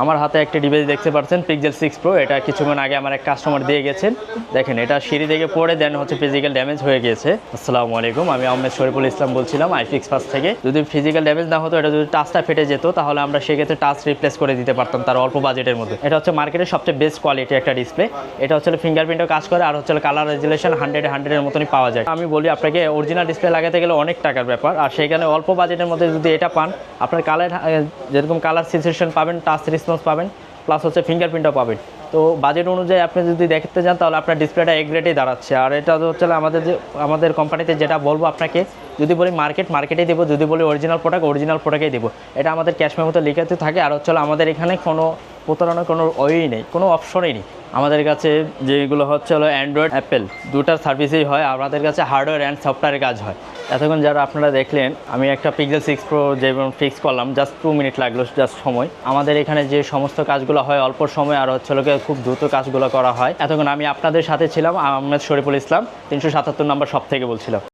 আমার হাতে একটা ডিভাইস দেখতে পাচ্ছেন পিক্সেল সিক্স প্রো এটা কিছুক্ষণ আগে আমার এক কাস্টমার দিয়ে গেছেন। দেখেন, এটা সিঁড়ি থেকে পড়ে দেন হচ্ছে ফিজিক্যাল ড্যামেজ হয়ে গিয়েছে। আসসালামু আলাইকুম, আমি আহমেদ শরীফুল ইসলাম বলছিলাম আইফিক্স ফার্স্ট থেকে। যদি ফিজিক্যাল ড্যামেজ না হতো, এটা যদি টাচটা ফেটে যেত, তাহলে আমরা সেক্ষেত্রে টাচ রিপ্লেস করে দিতে পারতাম তার অল্প বাজেটের মধ্যে। এটা হচ্ছে মার্কেটের সবচেয়ে বেস্ট কোয়ালিটি একটা ডিসপ্লে এটা হচ্ছে ফিঙ্গারপ্রিন্টও কাজ করে, আর হচ্ছে কালার রেজুলেশন হান্ড্রেড হান্ড্রেডের মতনই পাওয়া যায়। আমি বলি আপনাকে অরিজিনাল ডিসপ্লে লাগাতে গেলে অনেক টাকার ব্যাপার। আর সেখানে অল্প বাজেটের মধ্যে যদি এটা পান, আপনার কালার যেরকম কালার সিচুয়েশন পাবেন টাচ রেসপন্স পাবেন প্লাস হচ্ছে ফিঙ্গারপ্রিন্টও পাবেন। তো বাজেট অনুযায়ী আপনি যদি দেখতে যান তাহলে আপনার ডিসপ্লেটা এক রেটেই দাঁড়াচ্ছে। আর এটা হচ্ছে আমাদের যে, আমাদের কোম্পানিতে যেটা বলব আপনাকে, যদি বলি মার্কেট মার্কেটেই দেবো, যদি বলি অরিজিনাল প্রোডাক্ট অরিজিনাল প্রোডাক্টই দেবো। এটা আমাদের ক্যাশ মেমোতে লিখাতে থাকে, আর হচ্ছে আমাদের এখানে কোনো প্রতারণার কোনো ওই নেই, কোনো অপশনই নেই। আমাদের কাছে যেগুলো হচ্ছে হলো অ্যান্ড্রয়েড অ্যাপেল দুটার সার্ভিসেই হয়, আমাদের কাছে হার্ডওয়্যার অ্যান্ড সফটওয়্যারের কাজ হয়। এতক্ষণ যারা আপনারা দেখলেন, আমি একটা পিক্সেল সিক্স প্রো যেমন ফিক্স করলাম জাস্ট টু মিনিট লাগল জাস্ট সময়। আমাদের এখানে যে সমস্ত কাজগুলো হয় অল্প সময়, আর হচ্ছে লোকে খুব দ্রুত কাজগুলো করা হয়। এতক্ষণ আমি আপনাদের সাথে ছিলাম, আহমেদ শরীফুল ইসলাম, তিনশো সাতাত্তর নম্বর সব থেকে বলছিলাম।